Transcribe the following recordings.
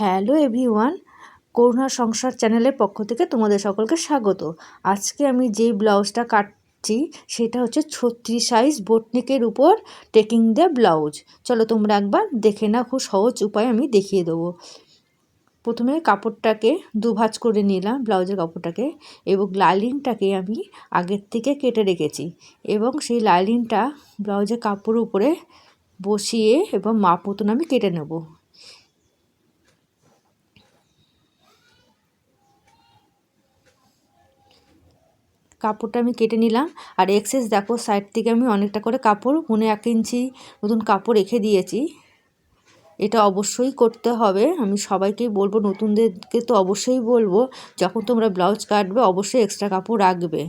Hello everyone, করুণা সংসার চ্যানেলের পক্ষ থেকে তোমাদের সকলকে স্বাগত। আজকে আমি যে ব্লাউজটা কাটছি, সেটা হচ্ছে ছত্রিশ সাইজ বোটনিকের উপর টেকিং দ্য ব্লাউজ চলো তোমরা একবার দেখে না খুব সহজ উপায় আমি দেখিয়ে দেবো। প্রথমে কাপড়টাকে দুভাজ করে নিলাম, ব্লাউজের কাপড়টাকে, এবং লাইলিংটাকে আমি আগের থেকে কেটে রেখেছি। এবং সেই লাইলিংটা ব্লাউজের কাপড়ের উপরে বসিয়ে এবং মাপ মতন আমি কেটে নেব। কাপড়টা আমি কেটে নিলাম। আর এক্সেস দেখো সাইড থেকে আমি অনেকটা করে কাপড় মনে এক ইঞ্চি নতুন কাপড় রেখে দিয়েছি। এটা অবশ্যই করতে হবে। আমি সবাইকেই বলব, নতুনদেরকে তো অবশ্যই বলব, যখন তোমরা ব্লাউজ কাটবে, অবশ্যই এক্সট্রা কাপড় রাখবে।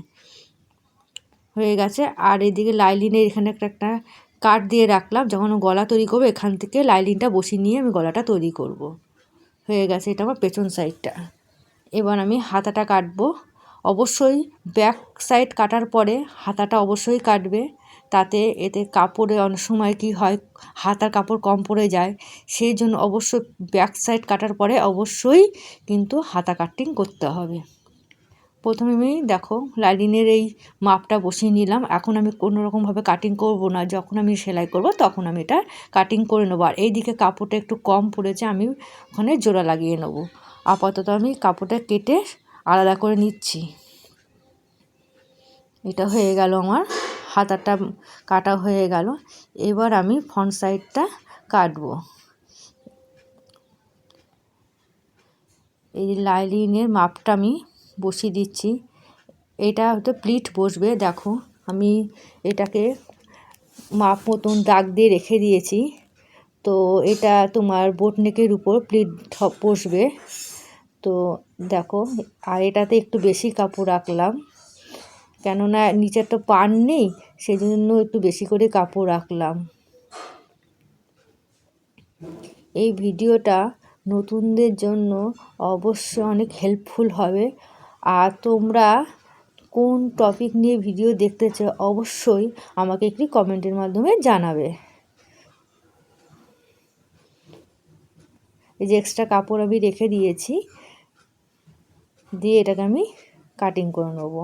হয়ে গেছে। আর এদিকে লাইলিনের এখানে একটা একটা কাট দিয়ে রাখলাম। যখন গলা তৈরি করব, এখান থেকে লাইলিনটা বসিয়ে নিয়ে আমি গলাটা তৈরি করব। হয়ে গেছে, এটা আমার পেছন সাইডটা এবার আমি হাতাটা কাটবো। অবশ্যই ব্যাক সাইড কাটার পরে হাতাটা অবশ্যই কাটবে। তাতে এতে কাপড়ে অনেক সময় কি হয়, হাতার কাপড় কম পড়ে যায়। সেই জন্য অবশ্যই ব্যাক সাইড কাটার পরে অবশ্যই কিন্তু হাতা কাটিং করতে হবে। প্রথমে আমি দেখো লাইনিনের এই মাপটা বসিয়ে নিলাম। এখন আমি কোনো রকমভাবে কাটিং করব না। যখন আমি সেলাই করব তখন আমি এটা কাটিং করে নেব। আর এই দিকে কাপড়টা একটু কম পড়েছে, আমি ওখানে জোড়া লাগিয়ে নেব। আপাতত আমি কাপড়টা কেটে আলাদা করে নিচ্ছি। এটা হয়ে গেল আমার, হাতাটা কাটা হয়ে গেল। এবার আমি ফ্রন্ট সাইডটা কাটবো। এই লাইলিনের মাপটা আমি বসিয়ে দিচ্ছি। এটা হয়তো প্লিট বসবে, দেখো। আমি এটাকে মাপ মতন দাগ দিয়ে রেখে দিয়েছি। তো এটা তোমার বোটনেকের উপর প্লিট বসবে। তো দেখো, আর এটাতে একটু বেশি কাপড় রাখলাম। কেননা নিচের তো পান নেই সেই জন্য একটু বেশি করে কাপড় রাখলাম। এই ভিডিওটা নতুনদের জন্য অবশ্যই অনেক হেল্পফুল হবে। আর তোমরা কোন টপিক নিয়ে ভিডিও দেখতে চাও, অবশ্যই আমাকে একটি কমেন্টের মাধ্যমে জানাবে। এই যে এক্সট্রা কাপড় আমি রেখে দিয়েছি। দিয়ে এটাকে আমি কাটিং করে নেব।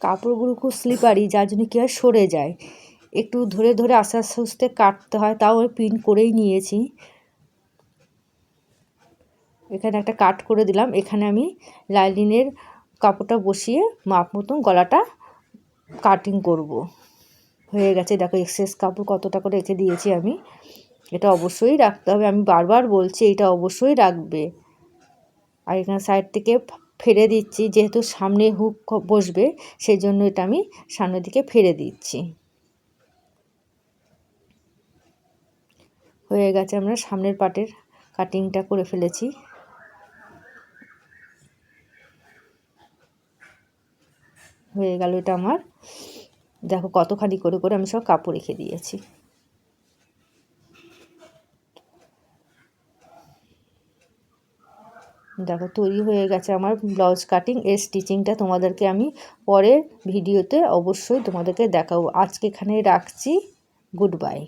কাপড়গুলো খুব স্লিপারি যার জন্য কী হয়, সরে যায়। একটু ধরে ধরে আস্তে আস্তে আস্তে কাটতে হয়, তাও প্রিন্ট করেই নিয়েছি। এখানে একটা কাট করে দিলাম, এখানে আমি লাইলিনের কাপড়টা বসিয়ে মাপ মতন গলাটা কাটিং করব। হয়ে গেছে। দেখো এক্সেস কাপড় কতটা করে রেখে দিয়েছি আমি। এটা অবশ্যই রাখতে হবে। আমি বারবার বলছি, এটা অবশ্যই রাখবে। আর এখানে সাইড থেকে ফেরে দিচ্ছি, যেহেতু সামনে হুক বসবে সেই জন্য এটা আমি সামনের দিকে ফেরে দিচ্ছি। হয়ে গেছে আমরা সামনের পাটের কাটিংটা করে ফেলেছি। হয়ে গেল এটা আমার দেখো কতখানি করে করে আমি সব কাপড় রেখে দিয়েছি। দেখো তৈরি হয়ে গেছে আমার ব্লাউজ কাটিং। এর স্টিচিংটা তোমাদেরকে আমি পরের ভিডিওতে অবশ্যই তোমাদেরকে দেখাবো। আজকে এখানে রাখছি। Good bye